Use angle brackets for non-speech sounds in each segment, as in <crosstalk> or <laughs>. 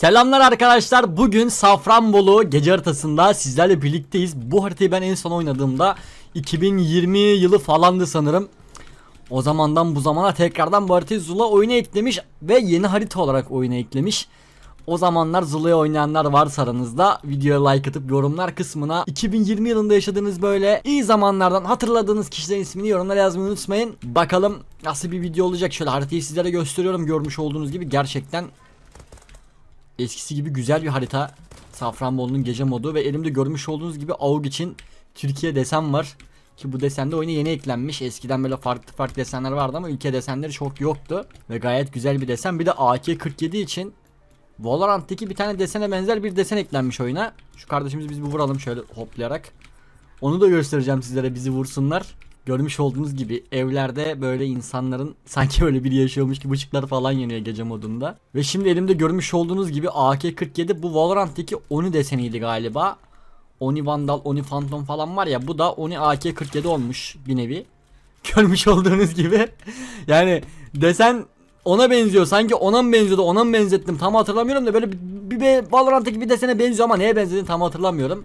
Selamlar arkadaşlar. Bugün Safranbolu gece haritasında sizlerle birlikteyiz. Bu haritayı ben en son oynadığımda 2020 yılı falandı sanırım. O zamandan bu zamana tekrardan bu haritayı Zula oyuna eklemiş ve yeni harita olarak oyuna eklemiş. O zamanlar Zula'yı oynayanlar varsa aranızda videoya like atıp yorumlar kısmına 2020 yılında yaşadığınız böyle iyi zamanlardan hatırladığınız kişilerin ismini yorumlara yazmayı unutmayın. Bakalım nasıl bir video olacak. Şöyle haritayı sizlere gösteriyorum görmüş olduğunuz gibi gerçekten eskisi gibi güzel bir harita. Safranbolu'nun gece modu ve elimde görmüş olduğunuz gibi AUG için Türkiye desen var. Ki bu desen de oyuna yeni eklenmiş. Eskiden böyle farklı farklı desenler vardı ama ülke desenleri çok yoktu. Ve gayet güzel bir desen. Bir de AK-47 için Valorant'taki bir tane desene benzer bir desen eklenmiş oyuna. Şu kardeşimizi biz bir vuralım şöyle hoplayarak. Onu da göstereceğim sizlere bizi vursunlar. Görmüş olduğunuz gibi evlerde böyle insanların <laughs> sanki böyle biri yaşıyormuş gibi ışıklar falan yanıyor gece modunda. Ve şimdi elimde görmüş olduğunuz gibi AK-47 bu Valorant'taki Oni deseniydi galiba. Oni Vandal, Oni Phantom falan var ya bu da Oni AK-47 olmuş bir nevi. <laughs> Görmüş olduğunuz gibi. <laughs> yani desen ona benziyor. Sanki ona mı benziyordu ona mı benzettim tam hatırlamıyorum da böyle bir, bir, bir Valorant'taki bir desene benziyor ama neye benzediğini tam hatırlamıyorum.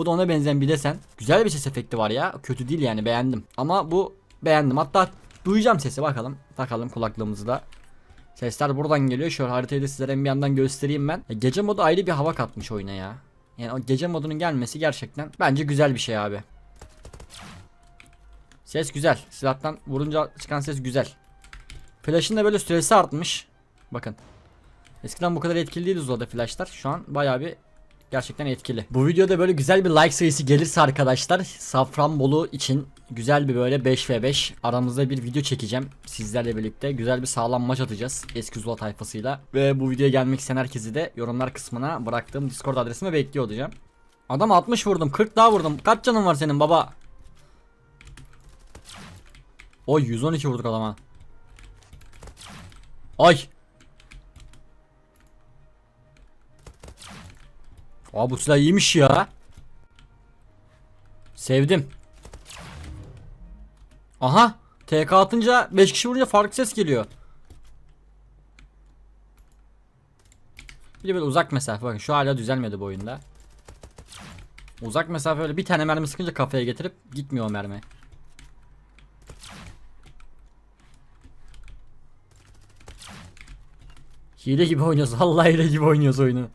Bu da ona benzeyen bir desen. Güzel bir ses efekti var ya. Kötü değil yani beğendim. Ama bu beğendim. Hatta duyacağım sesi bakalım. Takalım kulaklığımızı da. Sesler buradan geliyor. Şöyle haritayı da sizlere bir yandan göstereyim ben. Ya gece modu ayrı bir hava katmış oyuna ya. Yani o gece modunun gelmesi gerçekten bence güzel bir şey abi. Ses güzel. Silahtan vurunca çıkan ses güzel. Flash'ın da böyle süresi artmış. Bakın. Eskiden bu kadar etkili değildi Zula'da flashlar. Şu an bayağı bir gerçekten etkili. Bu videoda böyle güzel bir like sayısı gelirse arkadaşlar Safranbolu için güzel bir böyle 5v5 aramızda bir video çekeceğim. Sizlerle birlikte güzel bir sağlam maç atacağız eski Zula tayfasıyla. Ve bu videoya gelmek isteyen herkesi de yorumlar kısmına bıraktığım Discord adresime bekliyor olacağım. Adam 60 vurdum 40 daha vurdum. Kaç canın var senin baba? Oy 112 vurduk adama. Ay. Aa bu silah iyiymiş ya. Sevdim. Aha. TK atınca 5 kişi vurunca farklı ses geliyor. Bir de böyle uzak mesafe bakın şu hala düzelmedi bu oyunda. Uzak mesafe öyle bir tane mermi sıkınca kafaya getirip gitmiyor o mermi. Hile gibi oynuyoruz. <laughs> Vallahi hile gibi oynuyoruz oyunu.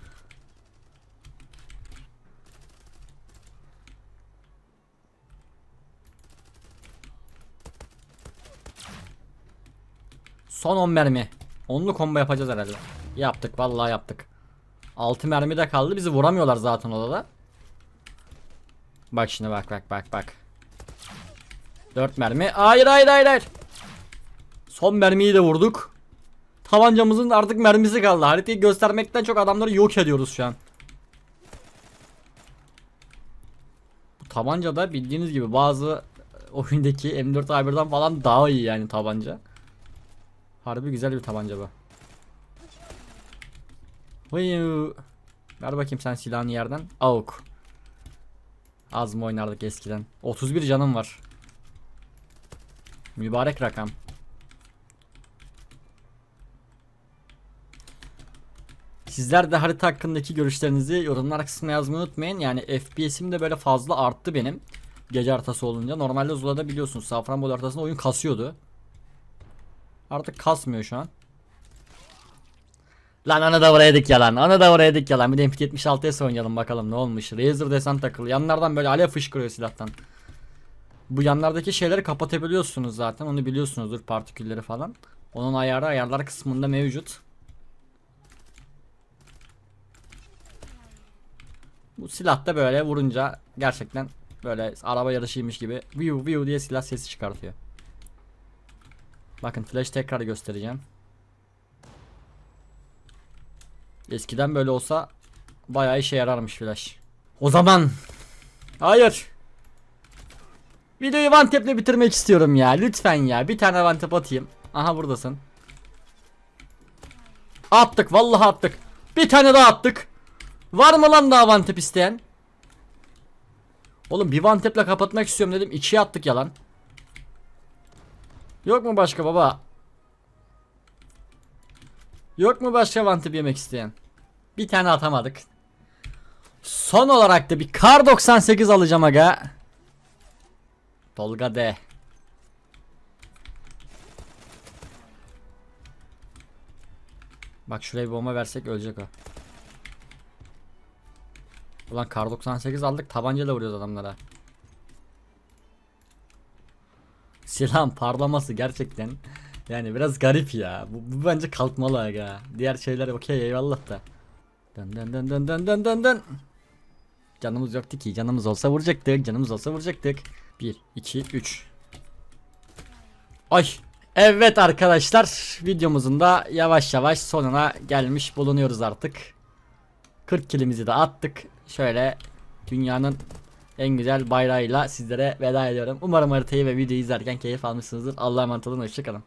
Son 10 mermi. Onlu combo yapacağız herhalde. Yaptık vallahi yaptık. 6 mermi de kaldı. Bizi vuramıyorlar zaten odada. Bak şimdi bak bak bak bak. 4 mermi. Hayır hayır hayır hayır. Son mermiyi de vurduk. Tabancamızın artık mermisi kaldı. Haritayı göstermekten çok adamları yok ediyoruz şu an. Bu tabanca da bildiğiniz gibi bazı oyundaki M4A1'den falan daha iyi yani tabanca. Harbi güzel bir tabanca bu. Hıyuu. Ver bakayım sen silahını yerden. AUK. Az mı oynardık eskiden? 31 canım var. Mübarek rakam. Sizler de harita hakkındaki görüşlerinizi yorumlar kısmına yazmayı unutmayın. Yani FPS'im de böyle fazla arttı benim. Gece haritası olunca. Normalde Zula'da biliyorsunuz Safranbolu haritasında oyun kasıyordu. Artık kasmıyor şu an. Lan onu da vuraydık ya lan. Onu da vuraydık ya lan. Bir de MP76'ya oynayalım bakalım ne olmuş. Razer desen takılı. Yanlardan böyle alev fışkırıyor silahtan. Bu yanlardaki şeyleri kapatabiliyorsunuz zaten. Onu biliyorsunuzdur partikülleri falan. Onun ayarı ayarlar kısmında mevcut. Bu silah da böyle vurunca gerçekten böyle araba yarışıymış gibi viu viu diye silah sesi çıkartıyor. Bakın flash tekrar göstereceğim. Eskiden böyle olsa bayağı işe yararmış flash. O zaman hayır. Videoyu one tap'le bitirmek istiyorum ya. Lütfen ya. Bir tane one tap atayım. Aha buradasın. Attık. Vallahi attık. Bir tane daha attık. Var mı lan daha one tap isteyen? Oğlum bir one tap'le kapatmak istiyorum dedim. İkiye attık yalan. Yok mu başka baba? Yok mu başka tap yemek isteyen? Bir tane atamadık. Son olarak da bir kar 98 alacağım aga. Tolga D. Bak şuraya bir bomba versek ölecek o. Ulan kar 98 aldık tabancayla vuruyoruz adamlara. Silahın parlaması gerçekten yani biraz garip ya. Bu, bu bence kalkmalı aga. Diğer şeyler okey eyvallah da. Dön dön dön dön dön dön dön dön. Canımız yoktu ki. Canımız olsa vuracaktık. Canımız olsa vuracaktık. 1 2 3. Ay. Evet arkadaşlar videomuzun da yavaş yavaş sonuna gelmiş bulunuyoruz artık. 40 kilimizi de attık. Şöyle dünyanın en güzel bayrağıyla sizlere veda ediyorum. Umarım haritayı ve videoyu izlerken keyif almışsınızdır. Allah'a emanet olun. Hoşçakalın.